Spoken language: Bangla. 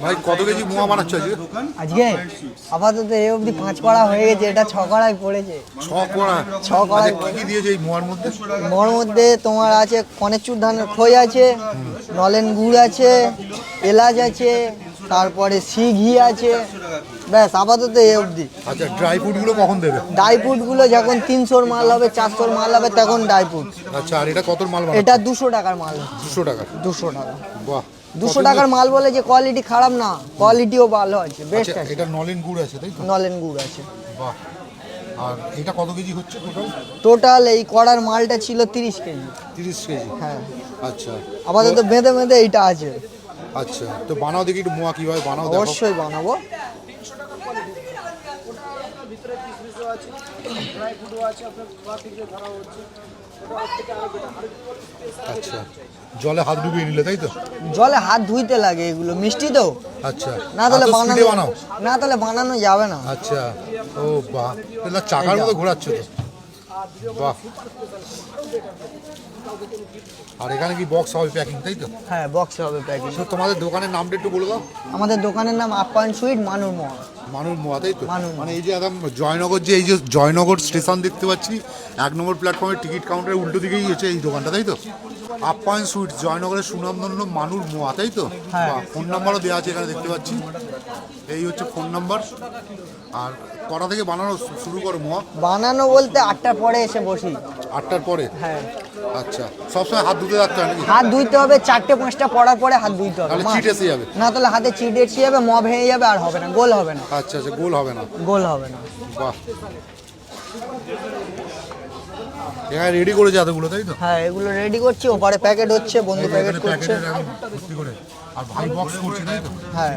ভাই কত কেজি মোয়া বানাচ্ছ আজকে? আজকে? আপাতত এই অবধি পাঁচ কড়া হয়ে গেছে এটা ছ কড়ায় পড়েছে। ছ কড়া? ছ কড়াই আচ্ছা, কি কি দিয়েছে এই মোয়ার মধ্যে? মোয়ার মধ্যে তোমার আছে কনেচুর ধানের খই আছে নলেন গুড় আছে এলাচ আছে তারপরে সি ঘি আছে ব্যাস আপাতত এই অবধি। আচ্ছা ড্রাই ফ্রুটগুলো কখন দেবে? ড্রাই ফ্রুটগুলো যখন তিনশোর মাল হবে চারশোর মাল হবে তখন ড্রাই ফ্রুট আচ্ছা আর এটা কত মাল এটা দুশো টাকার মাল। দুশো টাকা। দুশো টাকা। বাহ দুশো টাকার মাল বলে যে কোয়ালিটি খারাপ না কোয়ালিটিও ভালো আছে বেস্ট আচ্ছা, আছে। এটা নলেন গুড় আছে তাই তো? নলেন গুড় আছে। বাহ আর এটা কত কেজি হচ্ছে টোটাল টোটাল এই কড়ার মালটা ছিল তিরিশ কেজি। তিরিশ কেজি। হ্যাঁ। আচ্ছা। আপাতত বেঁধে বেঁধে এইটা আছে। আচ্ছা তো বানাও দেখি একটু মোয়া কীভাবে বানাও অবশ্যই বানাবো। আচ্ছা। জলে হাত ডুবিয়ে নিলে তাই তো? জলে হাত ধুইতে লাগে এগুলো মিষ্টি তো। আচ্ছা। না তাহলে বানানো বানাও। না তাহলে বানানো যাবে না। আচ্ছা। ও বাহ তাহলে চাকার মতো ঘোরাচ্ছে তো। বাহ। আর এখানে কি বক্স হবে প্যাকিং তাই তো? হ্যাঁ বক্স হবে প্যাকিং তো তোমাদের দোকানের নামটা একটু বলে দাও। আমাদের দোকানের নাম আপ্যায়ন সুইট মানুর মোয়া মানুষ মোয়া তাই তো মানে এই যে একদম জয়নগর যে এই যে জয়নগর স্টেশন দেখতে পাচ্ছি এক নম্বর প্ল্যাটফর্মের টিকিট কাউন্টারের উল্টো দিকেই হচ্ছে এই দোকানটা তাই তো? আপ্যায়ন সুইট জয়নগরের সুনামধন্য মানুর মোয়া তাই তো। ফোন নাম্বারও দেওয়া আছে এখানে দেখতে পাচ্ছি। এই হচ্ছে ফোন নাম্বার আর কটা থেকে বানানো শুরু করো মোয়া? বানানো বলতে আটটার পরে এসে বসি। আটটার পরে? হ্যাঁ। আচ্ছা সবসময় হাত ধুতে রাখতে হয় হাত ধুইতে হবে চারটে পাঁচটা পড়ার পরে হাত ধুইতে হবে চিট এসে যাবে না তাহলে হাতে চিট এসে যাবে ম ভেঙে যাবে আর হবে না গোল হবে না। আচ্ছা আচ্ছা গোল হবে না। গোল হবে না। বাহ। এখানে রেডি করেছে এতগুলো তাই তো? হ্যাঁ এগুলো রেডি করছি ওপারে প্যাকেট হচ্ছে বন্ধু প্যাকেট করছে। করে। আর ভাই বক্স করছে তাই তো? হ্যাঁ।